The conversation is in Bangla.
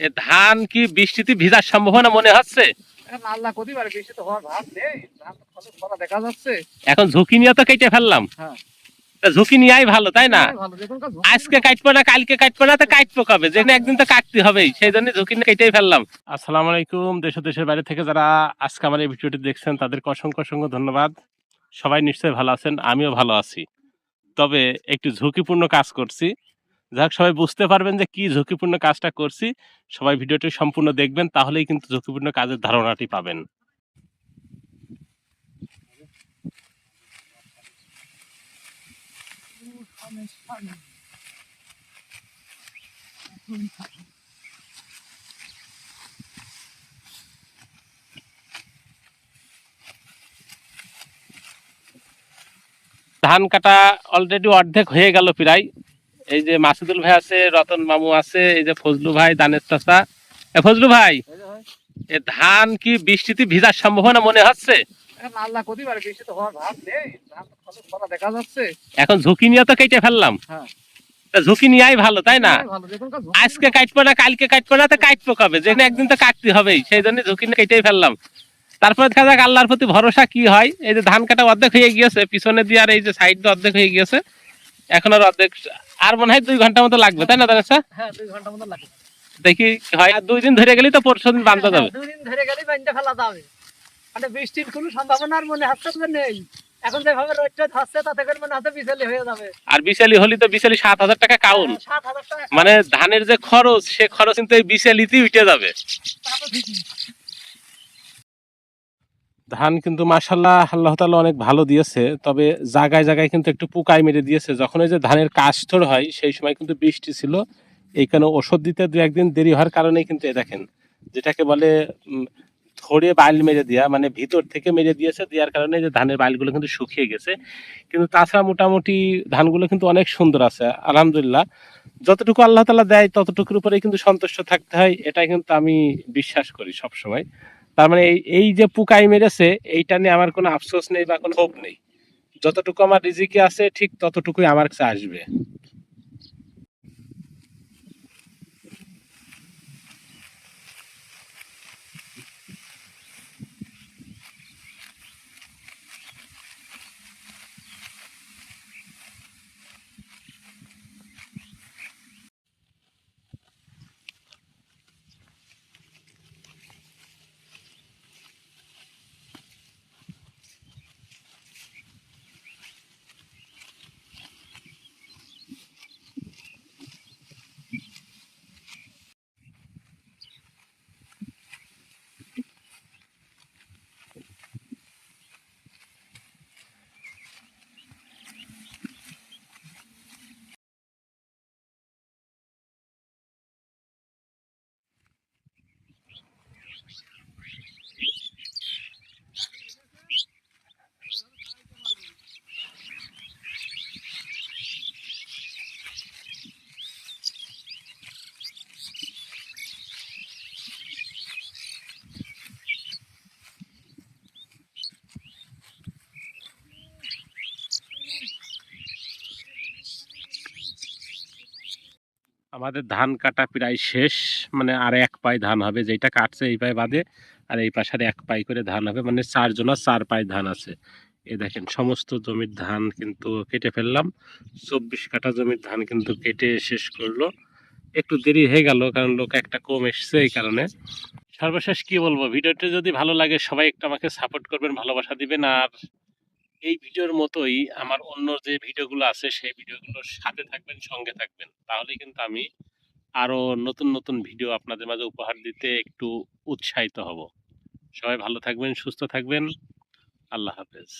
এ ধান কি বৃষ্টিতে ভিজার সম্ভাবনা মনে হচ্ছে? এখন আল্লাহ কতি পারে বৃষ্টি তো হওয়ার ভাব নেই। ধান তো ফলন ফলা দেখা যাচ্ছে। এখন ঝুঁকি নিয়ে তো কেটে ফেললাম। হ্যাঁ। ঝুঁকি নিয়েই ভালো তাই না? আজকে কাটবো না কালকে কাটবো না তো কাটবো কবে? যেখানে একদিন তো কাটতে হবেই সেই জন্য ঝুঁকি নিয়ে কেটেই ফেললাম। আসসালামু আলাইকুম দেশ দেশের বাইরে থেকে যারা আজকে আমার এই ভিডিওটি দেখছেন তাদেরকে অসংখ্য অসংখ্য ধন্যবাদ। সবাই নিশ্চয়ই ভালো আছেন আমিও ভালো আছি। তবে একটু ঝুঁকিপূর্ণ কাজ করছি। যাক, সবাই বুঝতে পারবেন যে কি ঝুঁকিপূর্ণ কাজটা করছি। সবাই ভিডিওটি সম্পূর্ণ দেখবেন, তাহলেই কিন্তু ঝুঁকিপূর্ণ কাজের ধারণাটি পাবেন। ধান কাটা অলরেডি অর্ধেক হয়ে গেল প্রায়। এই যে মাসুদুল ভাই আছে রতন মামু আছে এই যে ফজলু ভাই দানের চাষা ফজলু ভাই এ ধান কি বৃষ্টিতে ভিজার সম্ভাবনা মনে হচ্ছে? এখন ঝুঁকি নিয়ে তো কেটে ফেললাম। হ্যাঁ। ঝুঁকি নিয়েই ভালো তাই না? আজকে কাটবো না কালকে কাটবো না তো কাটবো কবে? যেখানে একদিন তো কাটতে হবেই সেই জন্য ঝুঁকি নিয়ে কেটেই ফেললাম। তারপর দেখা যাক আল্লাহর প্রতি ভরসা কি হয়। এই যে ধান কাটা অর্ধেক হয়ে গিয়েছে পিছনে দিয়ে আর এই যে সাইড দিয়ে অর্ধেক হয়ে গিয়েছে। এখন আর অর্ধেক আর মনে হয় দুই ঘণ্টা মতো লাগবে তাই না দাদা হ্যাঁ দুই ঘণ্টা মতো লাগে দেখি হয় আর দুই দিন ধরে গেলেই তো পরশু দিন বান্ধা যাবে। দুই দিন ধরে গেলেই বান্ধে ফেলা যাবে। মানে বৃষ্টির কোনো সম্ভাবনা আর মনে হচ্ছে যে নেই। এখন যেভাবে রোদটা ধরছে তাতে করে মনে হচ্ছে বিচলি হয়ে যাবে। আর বিশালি হলি তো বিশালি সাত হাজার টাকা কাউন টাকা মানে ধানের যে খরচ সে খরচ কিন্তু এই বিশালিতেই উঠে যাবে। ধান কিন্তু মাসাল্লাহ আল্লাহ তালা অনেক ভালো দিয়েছে, তবে জায়গায় জায়গায় কিন্তু একটু পোকায় মেরে দিয়েছে। যখন ওই যে ধানের কাস্টর হয়, সেই সময় কিন্তু বৃষ্টি ছিল। এইখানে ওষুধ দিতে দু একদিন দেরি হওয়ার কারণেই কিন্তু এ দেখেন, যেটাকে বলে ধরে বাইল মেরে দেওয়া মানে ভিতর থেকে মেরে দিয়েছে, দেওয়ার কারণে যে ধানের বাইলগুলো কিন্তু শুকিয়ে গেছে। কিন্তু তাছাড়া মোটামুটি ধানগুলো কিন্তু অনেক সুন্দর আছে, আলহামদুলিল্লাহ। যতটুকু আল্লাহ তালা দেয়, ততটুকুর উপরেই কিন্তু সন্তুষ্ট থাকতে হয়, এটাই কিন্তু আমি বিশ্বাস করি সব সময় তার মানে এই যে পুকাই মেরেছে, এইটা নিয়ে আমার কোনো আফসোস নেই বা কোনো হোপ নেই। যতটুকু আমার রিজিকে আছে, ঠিক ততটুকুই আমার কাছে আসবে। আমাদের ধান কাটা প্রায় শেষ মানে আর এক পাই ধান হবে যেটা কাটছে এই পায়ে বাদে আর এই পাশে এক পাই করে ধান হবে মানে চারজনা চার পাই ধান আছে। এ দেখেন, সমস্ত জমির ধান কিন্তু কেটে ফেললাম, চব্বিশ কাঠা জমির ধান কিন্তু কেটে শেষ করল। একটু দেরি হয়ে গেল, কারণ লোক একটা কম এসছে এই কারণে। সর্বশেষ কি বলব, ভিডিওটি যদি ভালো লাগে সবাই একটু আমাকে সাপোর্ট করবেন, ভালোবাসা দিবেন, আর এই ভিডিওর মতোই আমার অন্য যে ভিডিওগুলো আছে, সেই ভিডিওগুলোর সাথে থাকবেন, সঙ্গে থাকবেন। তাহলে কিন্তু আমি আরও নতুন নতুন ভিডিও আপনাদের মাঝে উপহার দিতে একটু উৎসাহিত হব। সবাই ভালো থাকবেন, সুস্থ থাকবেন। আল্লাহ হাফেজ।